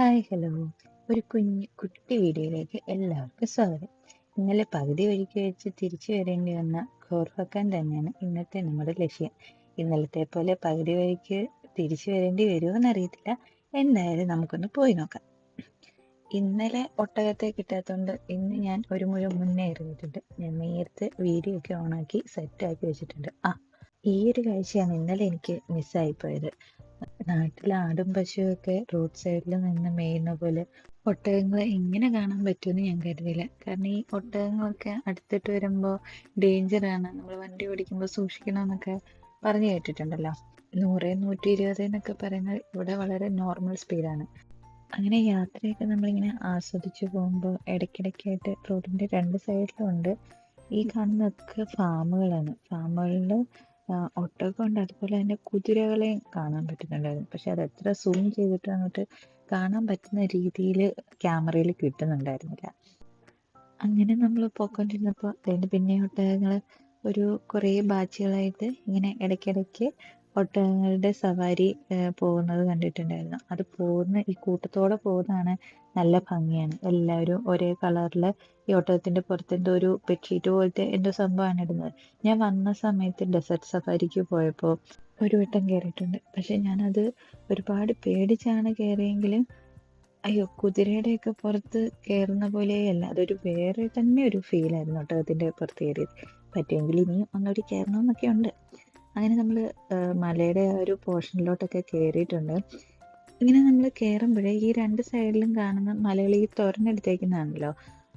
Hi hello. ഒരു കുഞ്ഞ് കുട്ടി വീഡിയോയിലേക്ക് എല്ലാവർക്കും സ്വാഗതം. ഇന്നലെ പകുതി വഴിക്ക് വെച്ച് തിരിച്ചു വരേണ്ടി വന്ന ഖോർഫക്കാൻ തന്നെയാണ് ഇന്നത്തെ നമ്മുടെ ലക്ഷ്യം. ഇന്നലത്തെ പോലെ പകുതി വഴിക്ക് തിരിച്ചു വരേണ്ടി വരുമോ എന്നറിയത്തില്ല എന്തായാലും നമുക്കൊന്ന് പോയി നോക്കാം. ഇന്നലെ ഒട്ടകത്തെ കിട്ടാത്തതുകൊണ്ട് ഇന്ന് ഞാൻ ഒരു മുഴുവൻ മുന്നേ എറിഞ്ഞിട്ടുണ്ട് ഞാൻ നേരത്തെ വീഡിയോ ഒക്കെ ഓണാക്കി സെറ്റാക്കി വെച്ചിട്ടുണ്ട്. ആ ഈ ഒരു കാഴ്ചയാണ് ഇന്നലെ എനിക്ക് മിസ്സായിപ്പോയത് നാട്ടിൽ ആടും പശുവൊക്കെ റോഡ് സൈഡിൽ നിന്ന് മേയുന്ന പോലെ ഒട്ടകങ്ങളെ ഇങ്ങനെ കാണാൻ പറ്റുമെന്ന് ഞാൻ കരുതിയില്ല. കാരണം ഈ ഒട്ടകങ്ങളൊക്കെ അടുത്തിട്ട് വരുമ്പോൾ ഡേഞ്ചറാണ് നമ്മൾ വണ്ടി ഓടിക്കുമ്പോൾ സൂക്ഷിക്കണമെന്നൊക്കെ പറഞ്ഞു കേട്ടിട്ടുണ്ടല്ലോ. നൂറ് നൂറ്റി ഇരുപത് എന്നൊക്കെ പറയുന്നത് ഇവിടെ വളരെ നോർമൽ സ്പീഡാണ് അങ്ങനെ യാത്രയൊക്കെ നമ്മളിങ്ങനെ ആസ്വദിച്ചു പോകുമ്പോൾ ഇടയ്ക്കിടയ്ക്കായിട്ട് റോഡിന്റെ രണ്ട് സൈഡിലും ഉണ്ട്. ഈ കാണുന്നതൊക്കെ ഫാമുകളാണ് ഫാമുകളിൽ ഒട്ടകമുണ്ട് അതുപോലെ തന്നെ കുതിരകളെയും കാണാൻ പറ്റുന്നുണ്ടായിരുന്നു. പക്ഷെ അത് എത്ര സൂം ചെയ്തിട്ട് അങ്ങോട്ട് കാണാൻ പറ്റുന്ന രീതിയിൽ ക്യാമറയിൽ കിട്ടുന്നുണ്ടായിരുന്നില്ല. അങ്ങനെ നമ്മൾ പോയിക്കൊണ്ടിരുന്നപ്പോൾ അതിന്റെ പിന്നെ ഒട്ടകങ്ങൾ ഒരു കുറേ ബാച്ചുകളായിട്ട് ഇങ്ങനെ ഇടയ്ക്കിടയ്ക്ക് ഒട്ടകങ്ങളുടെ സവാരി പോകുന്നത് കണ്ടിട്ടുണ്ടായിരുന്നു. അത് പോകുന്ന ഈ കൂട്ടത്തോടെ പോകുന്നതാണ് നല്ല ഭംഗിയാണ്. എല്ലാവരും ഒരേ കളറിൽ ഈ ഒട്ടകത്തിന്റെ പുറത്ത് എന്തോ ഒരു ബെഡ്ഷീറ്റ് പോലത്തെ എന്തോ സംഭവമാണ് ഇടുന്നത്. ഞാൻ വന്ന സമയത്ത് ഡെസേർട്ട് സഫാരിക്ക് പോയപ്പോൾ ഒരു വട്ടം കയറിയിട്ടുണ്ട് പക്ഷെ ഞാനത് ഒരുപാട് പേടിച്ചാണ് കയറിയെങ്കിലും അയ്യോ കുതിരയുടെയൊക്കെ പുറത്ത് കയറുന്ന പോലെയല്ല അതൊരു വേറെ തന്നെ ഒരു ഫീലായിരുന്നു ഒട്ടകത്തിന്റെ പുറത്ത് കയറിയത് പറ്റുമെങ്കിൽ ഇനിയും അങ്ങോട്ട് കയറണമെന്നൊക്കെ ഉണ്ട് അങ്ങനെ നമ്മൾ മലയുടെ ആ ഒരു പോർഷനിലോട്ടൊക്കെ കയറിയിട്ടുണ്ട് ഇങ്ങനെ നമ്മൾ കയറുമ്പോഴേ ഈ രണ്ട് സൈഡിലും കാണുന്ന മലകൾ ഈ തുറന്നെടുത്തേക്കുന്നതാണല്ലോ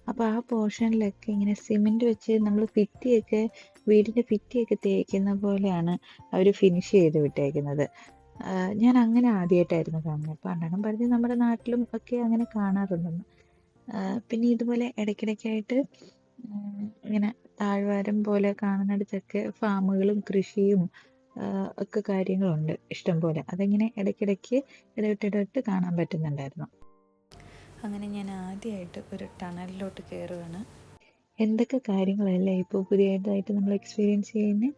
അപ്പോൾ ആ പോർഷനിലൊക്കെ ഇങ്ങനെ സിമെന്റ് വെച്ച് നമ്മൾ ഭിത്തിയൊക്കെ വീടിന്റെ ഭിത്തിയൊക്കെ തേക്കുന്ന പോലെയാണ് അവർ ഫിനിഷ് ചെയ്ത് വിട്ടേക്കുന്നത്. ഞാൻ അങ്ങനെ ആദ്യമായിട്ടായിരുന്നു കാണുന്നത്. പണ്ടണം പറഞ്ഞ് നമ്മുടെ നാട്ടിലും ഒക്കെ അങ്ങനെ കാണാറുണ്ടെന്ന്. പിന്നെ ഇതുപോലെ ഇടയ്ക്കിടയ്ക്കായിട്ട് ഇങ്ങനെ താഴ്വാരം പോലെ കാണുന്നിടത്തൊക്കെ ഫാമുകളും കൃഷിയും ഒക്കെ കാര്യങ്ങളുണ്ട് ഇഷ്ടം പോലെ. അതിങ്ങനെ ഇടയ്ക്കിടയ്ക്ക് ഇടവിട്ടിടവിട്ട് കാണാൻ പറ്റുന്നുണ്ടായിരുന്നു? അങ്ങനെ ഞാൻ ആദ്യമായിട്ട് ഒരു ടണലിലോട്ട് കയറുകയാണ് എന്തൊക്കെ കാര്യങ്ങളല്ലേ ഇപ്പോൾ പുതിയതായിട്ട് നമ്മൾ എക്സ്പീരിയൻസ് ചെയ്യുന്നത്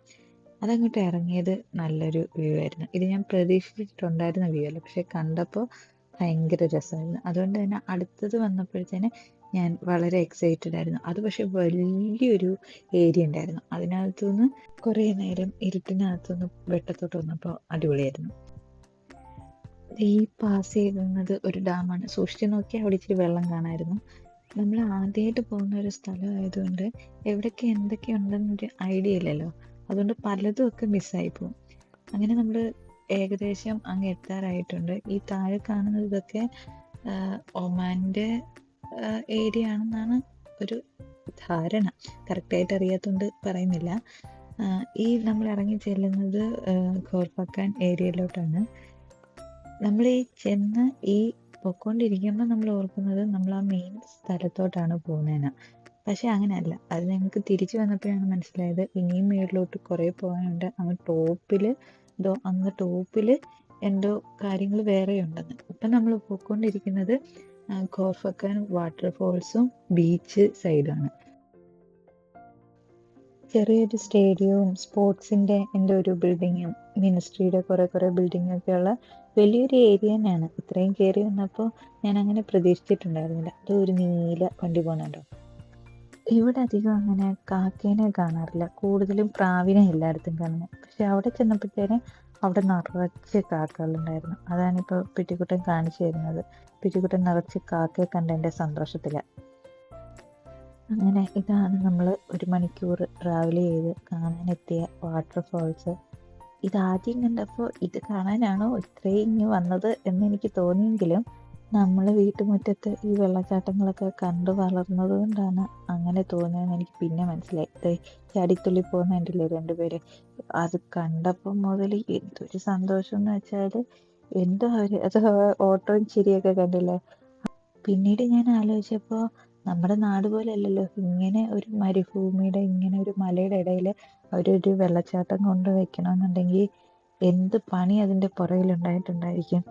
അതങ്ങോട്ട് ഇറങ്ങിയത് നല്ലൊരു വ്യൂ ആയിരുന്നു. ഇത് ഞാൻ പ്രതീക്ഷിച്ചിട്ടുണ്ടായിരുന്ന വ്യൂ അല്ല. പക്ഷെ കണ്ടപ്പോൾ ഭയങ്കര രസമായിരുന്നു. അതുകൊണ്ട് തന്നെ അടുത്തത് വന്നപ്പോഴത്തേന് ഞാൻ വളരെ എക്സൈറ്റഡ് ആയിരുന്നു. അത് പക്ഷെ വലിയൊരു ഏരിയ ഉണ്ടായിരുന്നു. അതിനകത്തുനിന്ന് കുറേ നേരം ഇരുട്ടിനകത്തുനിന്ന് വെട്ടത്തോട്ട് വന്നപ്പോൾ അടിപൊളിയായിരുന്നു. ഈ പാസ് ചെയ്യുന്നത് ഒരു ഡാമാണ് സൂക്ഷിച്ച് നോക്കിയാൽ അവിടെ ഇച്ചിരി വെള്ളം കാണായിരുന്നു. നമ്മൾ ആദ്യമായിട്ട് പോകുന്ന ഒരു സ്ഥലമായതുകൊണ്ട് എവിടെയൊക്കെ എന്തൊക്കെ ഉണ്ടെന്നൊരു ഐഡിയ ഇല്ലല്ലോ. അതുകൊണ്ട് പലതും ഒക്കെ മിസ്സായി പോകും അങ്ങനെ നമ്മൾ ഏകദേശം അങ്ങ് എത്താറായിട്ടുണ്ട്. ഈ താഴെ കാണുന്നതൊക്കെ ഒമാന്റെ ഏരിയ ആണെന്നാണ് ഒരു ധാരണ. കറക്റ്റായിട്ട് അറിയാത്തതുകൊണ്ട് പറയുന്നില്ല. ഈ നമ്മൾ ഇറങ്ങി ചെല്ലുന്നത് ഖോർഫക്കാൻ ഏരിയയിലോട്ടാണ്. നമ്മൾ ഈ ചെന്ന് ഈ പൊക്കോണ്ടിരിക്കുമ്പോൾ നമ്മൾ ഓർക്കുന്നത് നമ്മൾ ആ മെയിൻ സ്ഥലത്തോട്ടാണ് പോകുന്നതെന്ന് പക്ഷെ അങ്ങനെയല്ല. അത് ഞങ്ങൾക്ക് തിരിച്ചു വന്നപ്പോഴാണ് മനസ്സിലായത്. ഇനിയും മേളിലോട്ട് കുറേ പോകാനുണ്ട്. അങ്ങ് ടോപ്പിൽ എന്തോ അങ്ങ് ടോപ്പിൽ എന്തോ കാര്യങ്ങൾ വേറെ ഉണ്ടെന്ന് ഇപ്പം നമ്മൾ പോയിക്കൊണ്ടിരിക്കുന്നത് ഖോഫക്കൻ വാട്ടർഫോൾസും ബീച്ച് സൈഡാണ്. ചെറിയൊരു സ്റ്റേഡിയവും സ്പോർട്സിന്റെ എന്റെ ഒരു ബിൽഡിങ്ങും മിനിസ്ട്രിയുടെ കുറേ കുറേ ബിൽഡിങ്ങൊക്കെ ഉള്ള വലിയൊരു ഏരിയ തന്നെയാണ്. ഇത്രയും കയറി വന്നപ്പോൾ ഞാൻ അങ്ങനെ പ്രതീക്ഷിച്ചിട്ടുണ്ടായിരുന്നില്ല. അത് ഒരു നീല വണ്ടി പോകണല്ലോ ഇവിടെ അധികം അങ്ങനെ കാക്കേനെ കാണാറില്ല. കൂടുതലും പ്രാവിനെ എല്ലായിടത്തും കാണുന്നത് പക്ഷെ അവിടെ ചെന്നപ്പോഴത്തേനും അവിടെ നിറച്ച് കാക്കകളുണ്ടായിരുന്നു. അതാണിപ്പോൾ പിറ്റിക്കുട്ടൻ കാണിച്ചു തരുന്നത്. പിറ്റിക്കുട്ടൻ നിറച്ച് കാക്കയെ കണ്ടതിന്റെ സന്തോഷത്തില. അങ്ങനെ ഇതാണ് നമ്മൾ ഒരു മണിക്കൂർ ട്രാവൽ ചെയ്ത് കാണാനെത്തിയ വാട്ടർഫോൾസ് ഇതാദ്യം കണ്ടപ്പോൾ ഇത് കാണാനാണോ ഇത്രയും ഇങ്ങ് വന്നത് എന്ന് എനിക്ക് തോന്നിയെങ്കിലും നമ്മൾ വീട്ടുമുറ്റത്ത് ഈ വെള്ളച്ചാട്ടങ്ങളൊക്കെ കണ്ടു വളർന്നത് കൊണ്ടാണ് അങ്ങനെ തോന്നിയതെന്ന് എനിക്ക് പിന്നെ മനസ്സിലായി. ചാടിത്തുള്ളി പോകുന്നുണ്ടല്ലേ രണ്ടുപേര്? അത് കണ്ടപ്പോൾ മുതൽ എന്തൊരു സന്തോഷം എന്ന് വെച്ചാൽ എന്തോ അവർ അത് ഓട്ടവും ചിരിയൊക്കെ കണ്ടില്ലേ? പിന്നീട് ഞാൻ ആലോചിച്ചപ്പോൾ നമ്മുടെ നാട് പോലെ അല്ലല്ലോ ഇങ്ങനെ ഒരു മരുഭൂമിയുടെ ഇങ്ങനെ ഒരു മലയുടെ ഇടയിൽ അവരൊരു വെള്ളച്ചാട്ടം കൊണ്ട് വെക്കണമെന്നുണ്ടെങ്കിൽ എന്ത് പണി അതിന്റെ പുറകിലുണ്ടായിട്ടുണ്ടായിരിക്കും?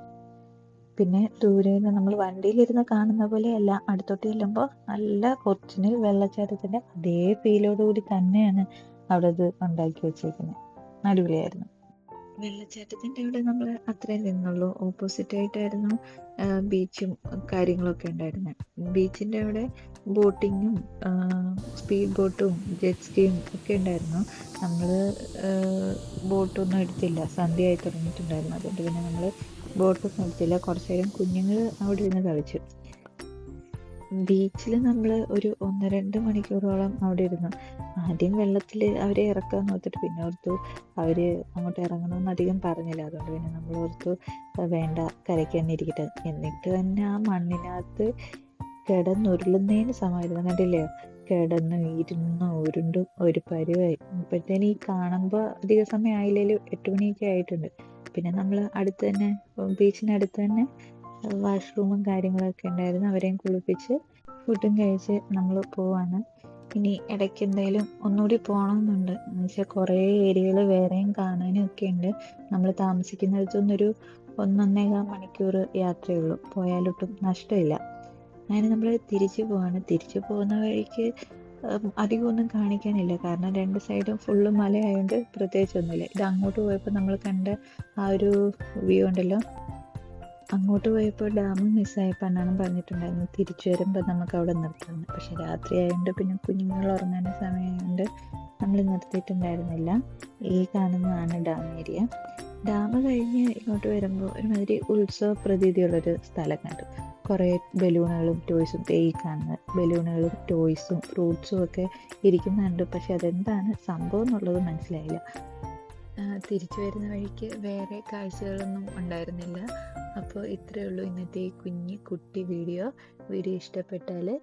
പിന്നെ ദൂരെ നിന്ന് നമ്മൾ വണ്ടിയിലിരുന്ന് കാണുന്ന പോലെയല്ല. അടുത്തോട്ട് ചെല്ലുമ്പോൾ നല്ല ഒറിജിനൽ വെള്ളച്ചാട്ടത്തിന്റെ അതേ ഫീലോടുകൂടി തന്നെയാണ് അവിടെ ഇത് ഉണ്ടാക്കി വെച്ചേക്കുന്നത്. അടിപൊളിയായിരുന്നു. വെള്ളച്ചാട്ടത്തിന്റെ അവിടെ നമ്മൾ അത്രയും നിന്നുള്ളൂ. ഓപ്പോസിറ്റ് ആയിട്ടായിരുന്നു ബീച്ചും കാര്യങ്ങളൊക്കെ ഉണ്ടായിരുന്നത്. ബീച്ചിന്റെ അവിടെ ബോട്ടിങ്ങും സ്പീഡ് ബോട്ടും ജെറ്റ് സ്കീയും ഒക്കെ ഉണ്ടായിരുന്നു. നമ്മൾ ബോട്ടൊന്നും എടുത്തില്ല. സന്ധ്യയായി തുടങ്ങിയിട്ടുണ്ടായിരുന്നു. അതുകൊണ്ട് പിന്നെ നമ്മൾ ബോട്ടൊന്നും എടുത്തില്ല കുറച്ച് നേരം കുഞ്ഞുങ്ങൾ അവിടെ ഇരുന്ന് കളിച്ചു. ബീച്ചിൽ നമ്മൾ ഒരു ഒന്ന് രണ്ട് മണിക്കൂറോളം അവിടെ ഇരുന്നു. ആദ്യം വെള്ളത്തിൽ അവരെ ഇറക്കാൻ നോക്കിയിട്ട് പിന്നെ ഓർത്തു അവർ അങ്ങോട്ട് ഇറങ്ങണമെന്ന് അധികം പറഞ്ഞില്ല. അതുകൊണ്ട് പിന്നെ നമ്മൾ ഓർത്തു വേണ്ട കരയ്ക്ക് തന്നെ ഇരിക്കട്ടെ. എന്നിട്ട് തന്നെ ആ മണ്ണിനകത്ത് കിടന്നുരുളുന്നതിന് സമയമായിരുന്നു കണ്ടില്ലേ? കിടന്ന് ഇരുന്ന് ഉരുണ്ടും ഒരു പരിവായി. ഇപ്പോഴത്തേന് ഈ കാണുമ്പോൾ അധിക സമയം ആയില്ലേലും എട്ട് മണിയൊക്കെ ആയിട്ടുണ്ട്. പിന്നെ നമ്മൾ അടുത്ത് തന്നെ ബീച്ചിനടുത്ത് തന്നെ വാഷ്റൂമും കാര്യങ്ങളൊക്കെ ഉണ്ടായിരുന്നു. അവരെയും കുളിപ്പിച്ച് ഫുഡും കഴിച്ച് നമ്മൾ പോവാണ്. ഇനി ഇടയ്ക്ക് എന്തായാലും ഒന്നുകൂടി പോകണമെന്നുണ്ട് എന്നുവെച്ചാൽ കുറേ ഏരിയകൾ വേറെയും കാണാനും ഒക്കെ ഉണ്ട്. നമ്മൾ താമസിക്കുന്നിടത്തുനിന്നൊരു ഒന്നൊന്നേകാൽ മണിക്കൂർ യാത്രയുള്ളൂ. പോയാലൊട്ടും നഷ്ടമില്ല. അങ്ങനെ നമ്മൾ തിരിച്ചു പോവാണ്. തിരിച്ചു പോകുന്ന വഴിക്ക് അധികം ഒന്നും കാണിക്കാനില്ല. കാരണം രണ്ട് സൈഡും ഫുള്ള് മലയായതുകൊണ്ട് പ്രത്യേകിച്ചൊന്നുമില്ല ഇത് അങ്ങോട്ട് പോയപ്പോൾ നമ്മൾ കണ്ട ആ ഒരു വ്യൂ ഉണ്ടല്ലോ. അങ്ങോട്ട് പോയപ്പോൾ ഡാം മിസ്സായപ്പോൾ അണ്ണാനും പറഞ്ഞിട്ടുണ്ടായിരുന്നു തിരിച്ചു വരുമ്പോൾ നമുക്ക് അവിടെ നിർത്താമെന്ന് പക്ഷെ രാത്രി ആയതുകൊണ്ട് പിന്നെ കുഞ്ഞുങ്ങൾ ഉറങ്ങാൻ സമയമായതുകൊണ്ട് നമ്മൾ നിർത്തിയിട്ടുണ്ടായിരുന്നില്ല. ഈ കാണുന്നതാണ് ഡാം ഏരിയ ഡാം കഴിഞ്ഞ് ഇങ്ങോട്ട് വരുമ്പോൾ ഒരുമാതിരി ഉത്സവ പ്രതീതിയുള്ളൊരു സ്ഥലം കണ്ടു. കുറേ ബലൂണുകളും ടോയ്സും തേക്കാണ് ബലൂണുകളും ടോയ്സും ഫ്രൂട്ട്സും ഒക്കെ ഇരിക്കുന്നുണ്ട്. പക്ഷെ അതെന്താണ് സംഭവം എന്നുള്ളത് മനസ്സിലായില്ല. തിരിച്ചു വരുന്ന വഴിക്ക് വേറെ കാഴ്ചകളൊന്നും ഉണ്ടായിരുന്നില്ല. അപ്പോൾ ഇത്രയേ ഉള്ളൂ ഇന്നത്തെ ഈ കുഞ്ഞ് കുട്ടി വീഡിയോ. വീഡിയോ ഇഷ്ടപ്പെട്ടാൽ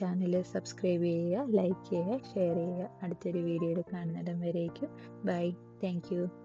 ചാനൽ സബ്സ്ക്രൈബ് ചെയ്യുക ലൈക്ക് ചെയ്യുക ഷെയർ ചെയ്യുക. അടുത്തൊരു വീഡിയോയിൽ കാണുന്നിടം വരേക്കും. ബൈ. താങ്ക്